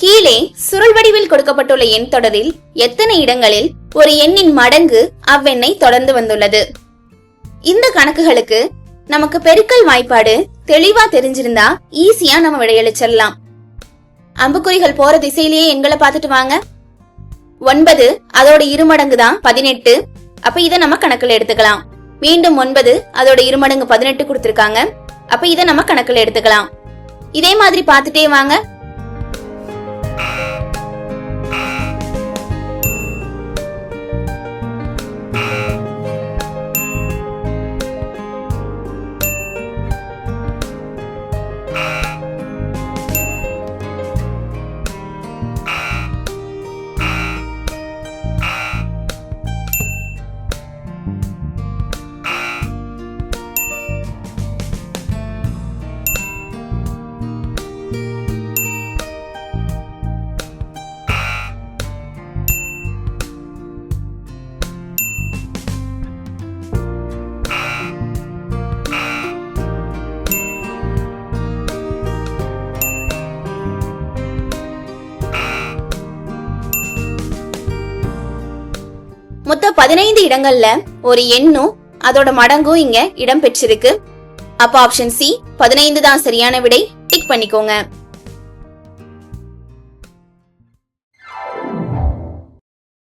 கீழே சுருள் வடிவில் கொடுக்கப்பட்டுள்ள எண் தொடரில் எத்தனை இடங்களில் ஒரு எண்ணின் மடங்கு அவ்வெண்ணை தொடர்ந்து வந்துள்ளது? இந்த கணக்குகளுக்கு நமக்கு பெருக்கல் வாய்ப்பாடு தெளிவா தெரிஞ்சிருந்தா ஈஸியா நம்ம விடையளிச்சிடலாம் அம்புக்குறிகள் போற திசையிலேயே எண்களை பார்த்துட்டு வாங்க. ஒன்பது அதோட இருமடங்கு தான் பதினெட்டு. அப்ப இத நம்ம கணக்குல எடுத்துக்கலாம். மீண்டும் ஒன்பது அதோட இருமடங்கு பதினெட்டு கொடுத்திருக்காங்க. அப்ப இத நம்ம கணக்குல எடுத்துக்கலாம். இதே மாதிரி பார்த்துட்டே வாங்க. Uh. மொத்தம் பதினைந்து இடங்கள்ல ஒரு எண்ணும் அதோட மடங்கும் இங்க இடம் பெற்றிருக்கு. அப்ப ஆப்ஷன் சி பதினைந்து தான் சரியான விடை. டிக் பண்ணிக்கோங்க.